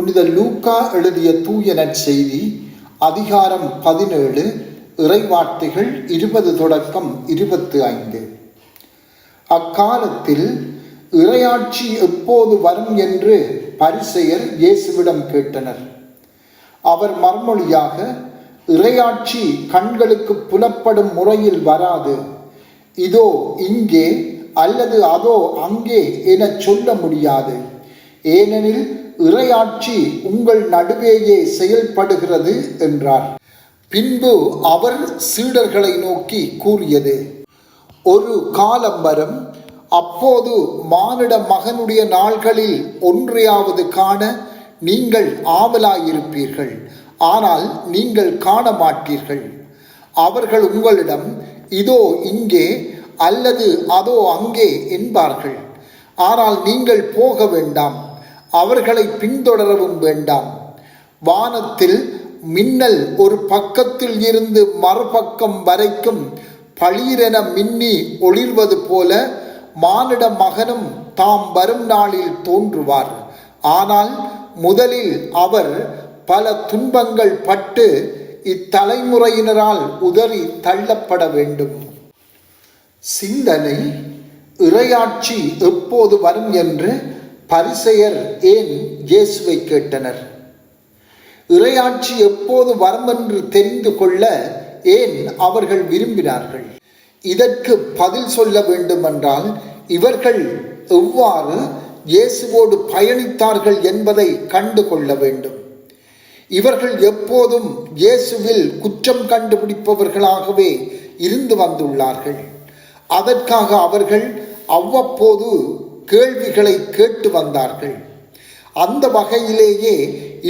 புனித லூக்கா எழுதிய தூய நற்செய்தி அதிகாரம் பதினேழு இறைவார்த்தைகள் இருபது தொடக்கம் இருபத்து ஐந்து. அக்காலத்தில் இறையாட்சி எப்போது வரும் என்று பரிசெயர் இயேசுவிடம் கேட்டனர். அவர் மறுமொழியாக இறையாட்சி கண்களுக்கு புலப்படும் முறையில் வராது. இதோ இங்கே அல்லது அதோ அங்கே என சொல்ல முடியாது. ஏனெனில் இறையாட்சி உங்கள் நடுவேயே செயல்படுகிறது என்றார். பின்பு அவர் சீடர்களை நோக்கி கூறியது ஒரு காலம் வரும் அப்போது மானிட மகனுடைய நாள்களில் ஒன்றையாவது காண நீங்கள் ஆவலாயிருப்பீர்கள். ஆனால் நீங்கள் காண மாட்டீர்கள் அவர்கள் உங்களிடம் இதோ இங்கே அல்லது அதோ அங்கே என்பார்கள். ஆனால் நீங்கள் போக வேண்டாம். அவர்களை பின்தொடரவும் வேண்டாம். வானத்தில் மின்னல் ஒரு பக்கத்தில் இருந்து மறுபக்கம் வரைக்கும் பளீரென மின்னி ஒளிர்வது போல மானிட மகனும் தாம் வரும் நாளில் தோன்றுவார். ஆனால் முதலில் அவர் பல துன்பங்கள் பட்டு இத்தலைமுறையினரால் உதறி தள்ளப்பட வேண்டும். சிந்தனை இறையாட்சி எப்போது வரும் என்று பரிசெயர் ஏன் இயேசுவை கேட்டனர்? இறையாட்சி எப்போது வரும் என்று தெரிந்து கொள்ள ஏன் அவர்கள் விரும்பினார்கள்? இதற்கு பதில் சொல்ல வேண்டுமென்றால் இவர்கள் எவ்வாறு இயேசுவோடு பயணித்தார்கள் என்பதை கண்டு கொள்ள வேண்டும். இவர்கள் எப்போதும் இயேசுவில் குற்றம் கண்டுபிடிப்பவர்களாகவே இருந்து வந்துள்ளார்கள். அதற்காக அவர்கள் அவ்வப்போது கேள்விகளை கேட்டு வந்தார்கள். அந்த வகையிலேயே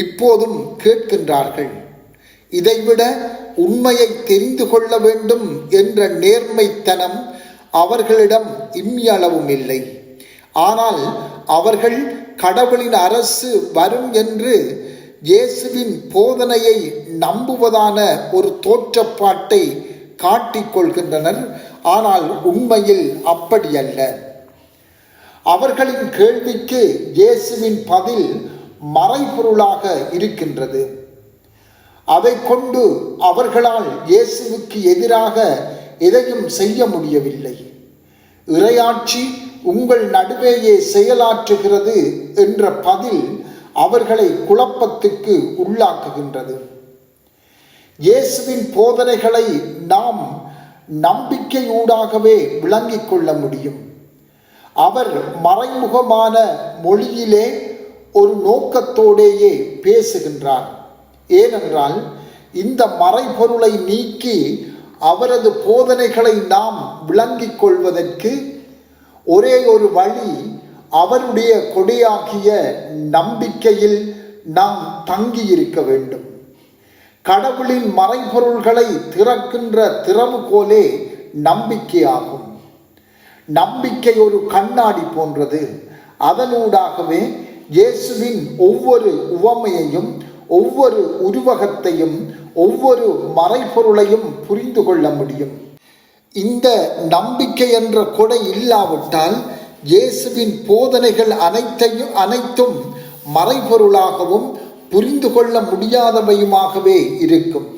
இப்போதும் கேட்கின்றார்கள். இதைவிட உண்மையை தெரிந்து கொள்ள வேண்டும் என்ற நேர்மைத்தனம் அவர்களிடம் இம்மியளவும் இல்லை. ஆனால் அவர்கள் கடவுளின் அரசு வரும் என்று இயேசுவின் போதனையை நம்புவதான ஒரு தோற்றப்பாட்டை காட்டிக்கொள்கின்றனர் ஆனால் உண்மையில் அப்படியல்ல அவர்களின் கேள்விக்கு இயேசுவின் பதில் மறைபொருளாக இருக்கின்றது. அதை கொண்டு அவர்களால் இயேசுவுக்கு எதிராக எதையும் செய்ய முடியவில்லை. இறையாட்சி உங்கள் நடுவேயே செயலாற்றுகிறது என்ற பதில் அவர்களை குழப்பத்துக்கு உள்ளாக்குகின்றது. இயேசுவின் போதனைகளை நாம் நம்பிக்கையூடாகவே விளங்கிக் கொள்ள முடியும். அவர் மறைமுகமான மொழியிலே ஒரு நோக்கத்தோடேயே பேசுகின்றார். ஏனென்றால் இந்த மறைபொருளை நீக்கி அவரது போதனைகளை நாம் விளங்கிக் கொள்வதற்கு ஒரே ஒரு வழி அவருடைய கொடையாகிய நம்பிக்கையில் நாம் தங்கியிருக்க வேண்டும். கடவுளின் மறைபொருள்களை திறக்கின்ற திறவுகோலே நம்பிக்கையாகும். நம்பிக்கை ஒரு கண்ணாடி போன்றது. அதனூடாகவே இயேசுவின் ஒவ்வொரு உவமையையும் ஒவ்வொரு உருவகத்தையும் ஒவ்வொரு மறைபொருளையும் புரிந்து கொள்ள முடியும். இந்த நம்பிக்கை என்ற கொடை இல்லாவிட்டால் இயேசுவின் போதனைகள் அனைத்தையும் அனைத்தும் மறைபொருளாகவும் புரிந்து கொள்ள முடியாதவையுமாகவே இருக்கும்.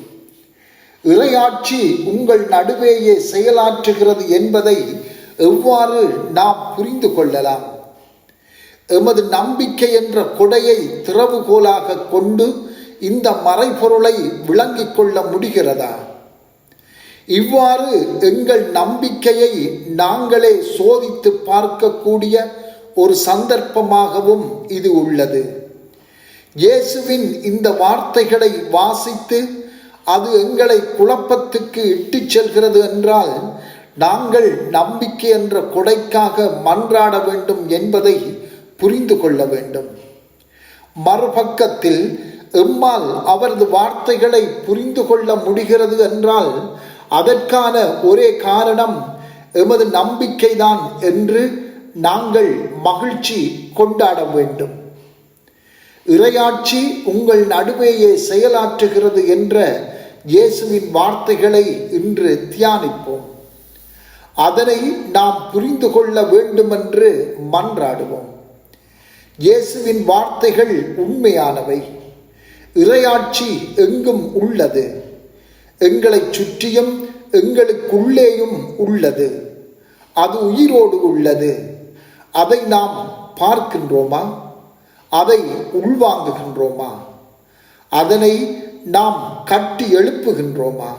இறையாட்சி உங்கள் நடுவேயே செயலாற்றுகிறது என்பதை எவ்வாறு நாம் புரிந்து கொள்ளலாம்? எமது நம்பிக்கை என்ற கொடையை திறவுகோலாக கொண்டு இந்த மறைபொருளை விளங்கிக் கொள்ள முடிகிறதா? இவ்வாறு எங்கள் நம்பிக்கையை நாங்களே சோதித்து பார்க்கக்கூடிய ஒரு சந்தர்ப்பமாகவும் இது உள்ளது. இயேசுவின் இந்த வார்த்தைகளை வாசித்து அது எங்களை குழப்பத்துக்கு இட்டுச் செல்கிறது என்றால் நாங்கள் நம்பிக்கை என்ற கொடைக்காக மன்றாட வேண்டும் என்பதை புரிந்து கொள்ள வேண்டும். மறுபக்கத்தில் எம்மால் அவரது வார்த்தைகளை புரிந்து கொள்ள முடிகிறது என்றால் அதற்கான ஒரே காரணம் எமது நம்பிக்கைதான் என்று நாங்கள் மகிழ்ச்சி கொண்டாட வேண்டும். இறையாட்சி உங்கள் நடுவேயே செயலாற்றுகிறது என்ற இயேசுவின் வார்த்தைகளை இன்று தியானிப்போம். அதனை நாம் புரிந்து கொள்ள வேண்டுமென்று மன்றாடுவோம். இயேசுவின் வார்த்தைகள் உண்மையானவை. இறையாட்சி எங்கும் உள்ளது. எங்களைச் சுற்றியும் எங்களுக்குள்ளேயும் உள்ளது. அது உயிரோடு உள்ளது. அதை நாம் பார்க்கின்றோமா? அதை உள்வாங்குகின்றோமா? அதனை நாம் கட்டி எழுப்புகின்றோமா?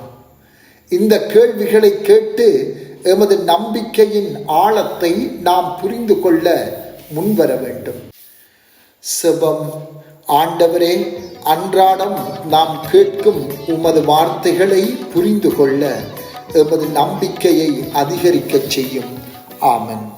இந்த கேள்விகளை கேட்டு எமது நம்பிக்கையின் ஆழத்தை நாம் புரிந்து கொள்ள முன்வர வேண்டும். செபம் ஆண்டவரே அன்றாடம் நாம் கேட்கும் உமது வார்த்தைகளை புரிந்து கொள்ள எமது நம்பிக்கையை அதிகரிக்கச் செய்யும். ஆமன்.